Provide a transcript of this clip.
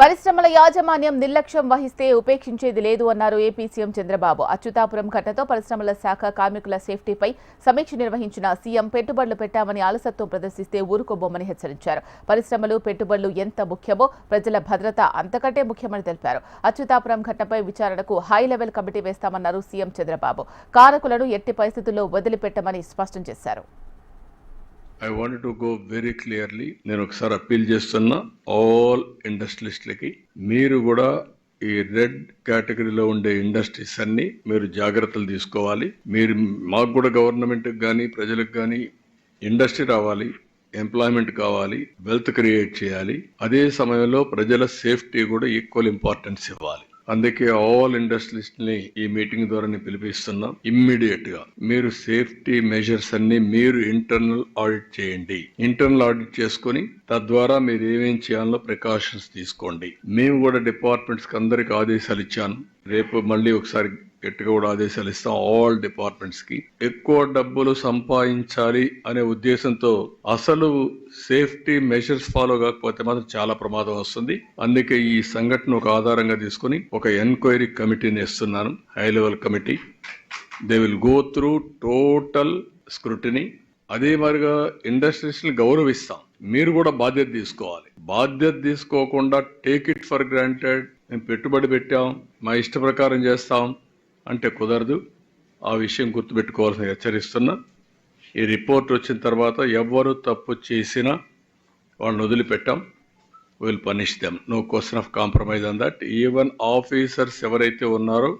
పరిశ్రమల యాజమాన్యం నిర్లక్ష్యం వహిస్తే ఉపేక్షించేది లేదు అన్నారు ఏపీ సీఎం చంద్రబాబు. అచ్యుతాపురం ఘటనతో పరిశ్రమల శాఖ కార్మికుల సేఫ్టీపై సమీక్ష నిర్వహించిన సీఎం పెట్టుబడులు పెట్టామని అలసత్వం ప్రదర్శిస్తే ఊరుకోబోమని హెచ్చరించారు. పరిశ్రమలు పెట్టుబడులు ఎంత ముఖ్యమో ప్రజల భద్రత అంతకంటే ముఖ్యమని తెలిపారు. అచ్యుతాపురం ఘటనపై విచారణకు హై లెవెల్ కమిటీ వేస్తామన్నారు సీఎం చంద్రబాబు. కారకులను ఎట్టి పరిస్థితుల్లో వదిలిపెట్టమని స్పష్టం చేశారు. I want to go very clearly నేను ఒకసారి అప్పీల్ చేస్తున్నా. ఆల్ ఇండస్ట్రియలిస్టులకి మీరు కూడా ఈ రెడ్ కేటగిరీలో ఉండే ఇండస్ట్రీస్ అన్ని మీరు జాగ్రత్తలు తీసుకోవాలి. మీరు మాకు కూడా గవర్నమెంట్కి కానీ ప్రజలకు కానీ ఇండస్ట్రీ రావాలి. ఎంప్లాయ్మెంట్ కావాలి. వెల్త్ క్రియేట్ చేయాలి. అదే సమయంలో ప్రజల సేఫ్టీ కూడా ఈక్వల్ ఇంపార్టెన్స్ ఇవ్వాలి. అందుకే ఆల్ ఇండస్ట్రీస్ని ని ఈ మీటింగ్ ద్వారా పిలిపిస్తున్నాం ఇమ్మీడియట్గా. మీరు సేఫ్టీ మెజర్స్ అన్ని మీరు ఇంటర్నల్ ఆడిట్ చేయండి. ఇంటర్నల్ ఆడిట్ చేసుకొని తద్వారా మీరు ఏమేం చేయాలో ప్రికాషన్స్ తీసుకోండి. మేము కూడా డిపార్ట్మెంట్స్కి అందరికి ఆదేశాలు ఇచ్చాను. రేపు మళ్ళీ ఒకసారి గట్టిగా కూడా ఆదేశాలు ఇస్తాం. ఆల్ డిపార్ట్మెంట్స్కి ఎక్కువ డబ్బులు సంపాదించాలి అనే ఉద్దేశంతో అసలు సేఫ్టీ మెషర్స్ ఫాలో కాకపోతే మాత్రం చాలా ప్రమాదం వస్తుంది. అందుకే ఈ సంఘటన ఒక ఆధారంగా తీసుకుని ఒక ఎంక్వైరీ కమిటీని ఇస్తున్నాను high level committee they will go through total scrutiny అదే మరిగా ఇండస్ట్రీస్ని గౌరవిస్తాం. మీరు కూడా బాధ్యత తీసుకోవాలి. బాధ్యత తీసుకోకుండా టేక్ ఇట్ ఫర్ గ్రాంటెడ్ మేము పెట్టుబడి పెట్టాం. మా ఇష్ట ప్రకారం చేస్తాం. అంటే కుదరదు. ఆ విషయం గుర్తుపెట్టుకోవాల్సిన హెచ్చరిస్తున్నా. ఈ రిపోర్ట్ వచ్చిన తర్వాత ఎవరు తప్పు చేసినా వాళ్ళని వదిలిపెట్టాం. Will punish them no question of compromise on that even officers ఎవరైతే ఉన్నారో